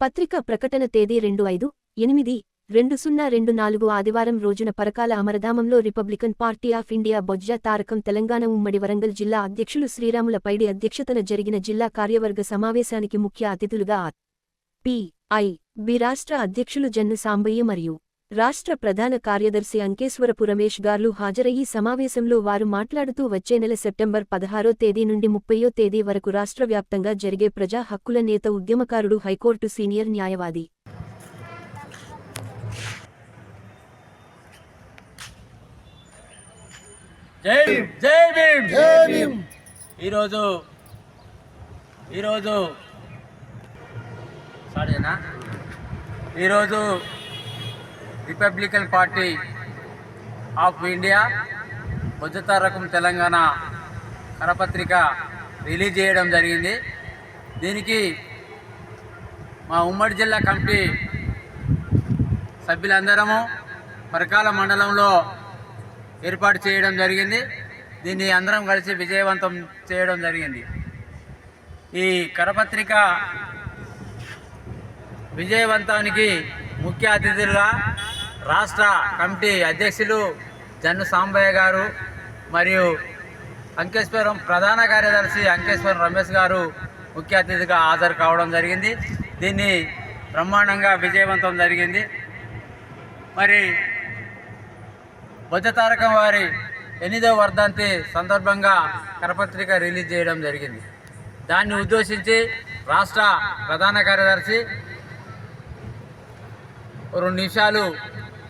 పత్రిక ప్రకటన తేదీ రెండు ఐదు ఎనిమిది రెండు సున్నా రెండు నాలుగు ఆదివారం రోజున Parakala అమరధామంలో Republican party of India Bojja Tarakam Telangana ఉమ్మడి వరంగల్ జిల్లా అధ్యక్షులు శ్రీరాముల పైడి అధ్యక్షతన జరిగిన జిల్లా కార్యవర్గ సమావేశానికి ముఖ్య అతిథులుగా ఆ పి. ఐ. బి రాష్ట్ర అధ్యక్షులు జన్ను సాంబయ్య మరియు రాష్ట్ర ప్రధాన కార్యదర్శి అంకేశ్వరపు రమేష్ గార్లు హాజరయ్యి సమావేశంలో వారు మాట్లాడుతూ వచ్చే నెల సెప్టెంబర్ పదహారో తేదీ నుండి ముప్పయో తేదీ వరకు రాష్ట్ర వ్యాప్తంగా జరిగే ప్రజా హక్కుల నేత ఉద్యమకారుడు హైకోర్టు సీనియర్ న్యాయవాది. జై భీమ్ జై భీమ్. జై భీమ్. ఈరోజు ఈరోజు సారీనా ఈరోజు రిపబ్లికన్ పార్టీ ఆఫ్ ఇండియా బుద్ధతారకం తెలంగాణ కరపత్రిక రిలీజ్ చేయడం జరిగింది. దీనికి మా ఉమ్మడి జిల్లా కమిటీ సభ్యులందరము పరకాల మండలంలో ఏర్పాటు చేయడం జరిగింది. దీన్ని అందరం కలిసి విజయవంతం చేయడం జరిగింది. ఈ కరపత్రిక విజయవంతానికి ముఖ్య అతిథులుగా రాష్ట్ర కమిటీ అధ్యక్షులు జన్ను సాంబయ్య గారు మరియు అంకేశ్వరం ప్రధాన కార్యదర్శి అంకేశ్వరం రమేష్ గారు ముఖ్య అతిథిగా హాజరు కావడం జరిగింది. దీన్ని బ్రహ్మాండంగా విజయవంతం జరిగింది. మరి బుద్ధతారకం తారకం వారి ఎనిమిదవ వర్ధంతి సందర్భంగా కరపత్రిక రిలీజ్ చేయడం జరిగింది. దాన్ని ఉద్దేశించి రాష్ట్ర ప్రధాన కార్యదర్శి రెండు నిమిషాలు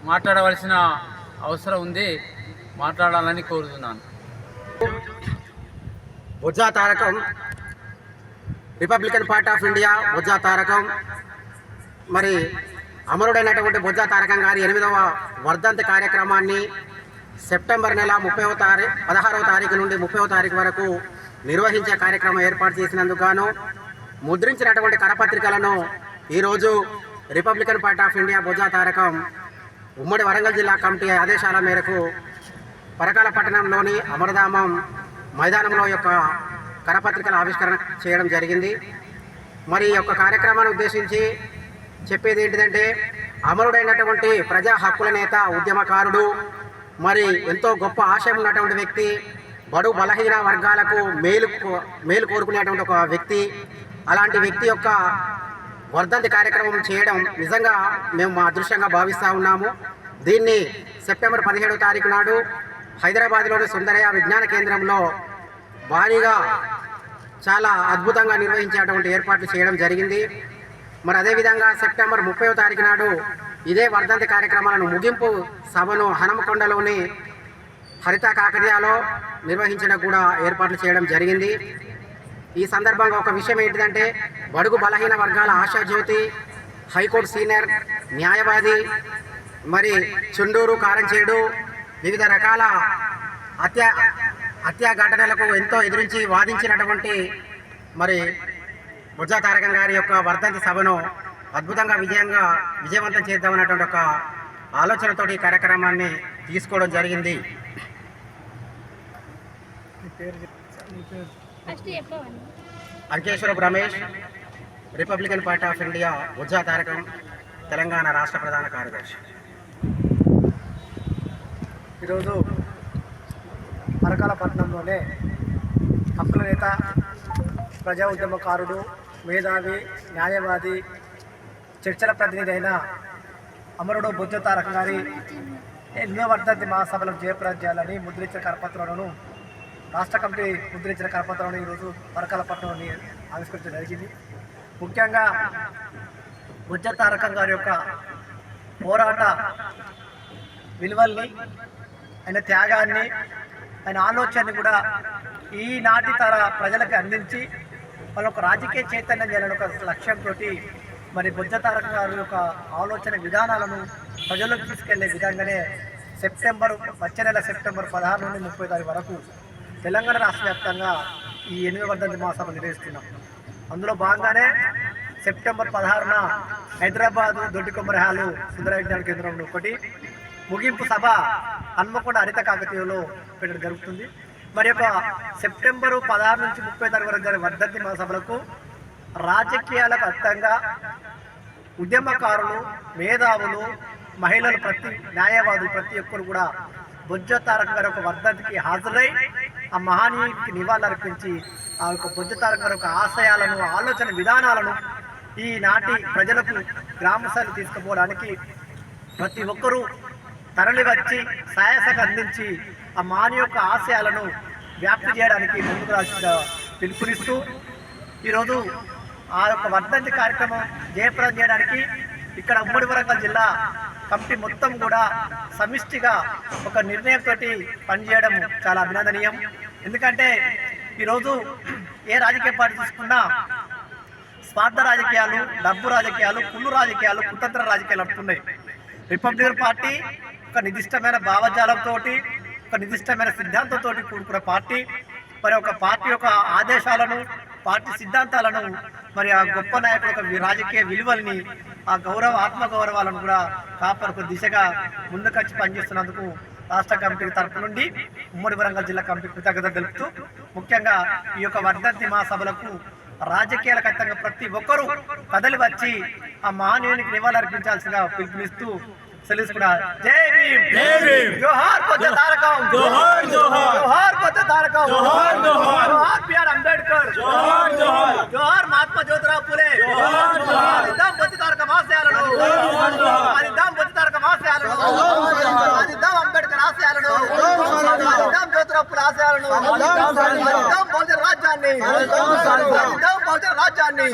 మాట్లాడవలసిన అవసరం ఉంది. మాట్లాడాలని కోరుతున్నాను. Bojja Tarakam Republican party of India Bojja Tarakam. మరి అమరుడైనటువంటి బుజ్జా తారకం గారి ఎనిమిదవ వర్ధంతి కార్యక్రమాన్ని సెప్టెంబర్ నెల ముప్పైవ తారీఖు పదహారవ తారీఖు నుండి ముప్పైవ తారీఖు వరకు నిర్వహించే కార్యక్రమం ఏర్పాటు చేసినందుకు గాను ముద్రించినటువంటి కరపత్రికలను ఈరోజు Republican party of India Bojja Tarakam ఉమ్మడి వరంగల్ జిల్లా కమిటీ ఆదేశాల మేరకు పరకాల పట్టణంలోని అమరధామం మైదానంలో యొక్క కరపత్రికల ఆవిష్కరణ చేయడం జరిగింది. మరి ఈ యొక్క కార్యక్రమాన్ని ఉద్దేశించి చెప్పేది ఏంటిదంటే అమరుడైనటువంటి ప్రజా హక్కుల నేత ఉద్యమకారుడు మరి ఎంతో గొప్ప ఆశయం ఉన్నటువంటి వ్యక్తి బడు బలహీన వర్గాలకు మేలు కో- మేలు కోరుకునేటువంటి ఒక వ్యక్తి అలాంటి వ్యక్తి యొక్క వర్ధంతి కార్యక్రమం చేయడం నిజంగా మేము మా అదృశ్యంగా భావిస్తూ ఉన్నాము. దీన్ని సెప్టెంబర్ పదిహేడవ తారీఖు నాడు హైదరాబాద్లోని సుందరయ్య విజ్ఞాన కేంద్రంలో భారీగా చాలా అద్భుతంగా నిర్వహించేటువంటి ఏర్పాట్లు చేయడం జరిగింది. మరి అదేవిధంగా సెప్టెంబర్ ముప్పైవ తారీఖు నాడు ఇదే వర్ధంతి కార్యక్రమాలను ముగింపు సభను హనమకొండలోని హరిత కాకతీయాలో నిర్వహించడం కూడా ఏర్పాట్లు చేయడం జరిగింది. ఈ సందర్భంగా ఒక విషయం ఏంటిదంటే బడుగు బలహీన వర్గాల ఆశాజ్యోతి హైకోర్టు సీనియర్ న్యాయవాది మరి చుండూరు కారంచేడు వివిధ రకాల హత్య హత్యా ఘటనలకు ఎంతో ఎదురించి వాదించినటువంటి మరి బుజ్జా తారకం గారి యొక్క వర్ధంతి సభను అద్భుతంగా విజయంగా విజయవంతం చేద్దామన్నటువంటి ఒక ఆలోచనతో ఈ కార్యక్రమాన్ని తీసుకోవడం జరిగింది. First Ankeshwarapu Ramesh Republican party of India Bojja Tarakam Telangana రాష్ట్ర ప్రధాన కార్యదర్శి. ఈరోజు పరకాల పట్టణంలోనే హక్కుల నేత ప్రజా ఉద్యమకారుడు మేధావి న్యాయవాది చర్చల ప్రతినిధి అయిన అమరుడు బుద్ధ తారక గారి ఎన్నో వర్ధంతి మహాసభలకు జయప్రదం చేయాలని ముద్రించిన కరపత్రాలను రాష్ట్ర కమిటీ ముద్రించిన కరపత్రాలను ఈరోజు పరకాల పట్టణంలోని ఆవిష్కరించడం జరిగింది. ముఖ్యంగా బుద్ధ తారకం గారి యొక్క పోరాట విలువల్ని ఆయన త్యాగాన్ని ఆయన ఆలోచనని కూడా ఈనాటి తర ప్రజలకు అందించి వాళ్ళ ఒక రాజకీయ చైతన్యం చేయాలని ఒక లక్ష్యంతో మరి బుద్ధ తారక గారి యొక్క ఆలోచన విధానాలను ప్రజలకు తీసుకెళ్ళే విధంగానే సెప్టెంబర్ వచ్చే నెల సెప్టెంబర్ పదహారు నుండి ముప్పై తారీఖు వరకు తెలంగాణ రాష్ట్ర వ్యాప్తంగా ఈ ఎనిమిది వర్ధంతి మహాసభ నిర్వహిస్తున్నాం. అందులో భాగంగానే సెప్టెంబర్ పదహారున హైదరాబాద్ దొడ్డికొమ్మరి హాలు సుందర విజ్ఞాన కేంద్రంలో ఒకటి ముగింపు సభ హన్మకొండ హరిత కాకతీయంలో పెట్టడం జరుగుతుంది. మరి యొక్క సెప్టెంబరు పదహారు నుంచి ముప్పై తారీఖు వరకు జరిగే వర్ధంతి మహాసభలకు రాజకీయాలకు అర్థంగా ఉద్యమకారులు మేధావులు మహిళలు ప్రతి న్యాయవాదులు ప్రతి ఒక్కరు కూడా బొజ్జ తారక గారి ఒక వర్ధంతికి హాజరై ఆ మహానీయుడికి నివాళులర్పించి ఆ యొక్క బొజ్జ తారక గారి యొక్క ఆశయాలను ఆలోచన విధానాలను ఈనాటి ప్రజలకు గ్రామస్థాయిలో తీసుకుపోవడానికి ప్రతి ఒక్కరూ తరలివచ్చి సాయసకు అందించి ఆ మాని యొక్క ఆశయాలను వ్యాప్తి చేయడానికి ముందుకు రాసిన పిలుపునిస్తూ ఈరోజు ఆ యొక్క వర్ధంతి కార్యక్రమం జయప్రదం చేయడానికి ఇక్కడ ఉమ్మడి వరంగల్ జిల్లా కమిటీ మొత్తం కూడా సమిష్టిగా ఒక నిర్ణయంతో పనిచేయడం చాలా అభినందనీయం. ఎందుకంటే ఈరోజు ఏ రాజకీయ పార్టీ తీసుకున్నా స్వార్థ రాజకీయాలు డబ్బు రాజకీయాలు కుళ్ళు రాజకీయాలు కుతంత్ర రాజకీయాలు అంటున్నాయి. రిపబ్లికన్ పార్టీ ఒక నిర్దిష్టమైన భావజాలంతో ఒక నిర్దిష్టమైన సిద్ధాంతంతో కూడుకున్న పార్టీ. మరి ఒక పార్టీ యొక్క ఆదేశాలను పార్టీ సిద్ధాంతాలను మరి ఆ గొప్ప నాయకుల యొక్క రాజకీయ విలువల్ని ఆ గౌరవ ఆత్మగౌరవాలను కూడా కాపాడుకునే దిశగా ముందుకొచ్చి పనిచేస్తున్నందుకు రాష్ట్ర కమిటీ తరపు నుండి ఉమ్మడి వరంగల్ జిల్లా కమిటీ కృతజ్ఞత తెలుపుతూ ముఖ్యంగా ఈ యొక్క వర్ధంతి మహాసభలకు రాజకీయాల ఖచ్చితంగా ప్రతి ఒక్కరూ కదలి వచ్చి ఆ మహనీయునికి నివాళులర్పించాల్సిందిగా పిలుపునిస్తూ సెలవుకున్నారు జై భీమ్. జోహార్ కొత్త తారకం. జోహార్ జోహార్. జోహార్ కొత్త తారకం. జోహార్ జోహార్. జోహార్ బిఆర్ అంబేద్కర్. జోహార్ జోహార్. జోహార్ మహాత్మా జ్యోతిరావు పూలే. జోహార్ జోహార్. ఆదిద్దాం బొత్తి తారక ఆశయాలను ఆదిద్దాం బొత్తి తారక ఆశయాలను ఆదిద్దాం అంబేద్కర్ ఆశయాలను. ఆదిద్దాం జ్యోతిరావు పూలే ఆశయాలను. ఆదిద్దాం బహుజన రాజ్యాన్ని. ఆదిద్దాం బహుజన రాజ్యాన్ని.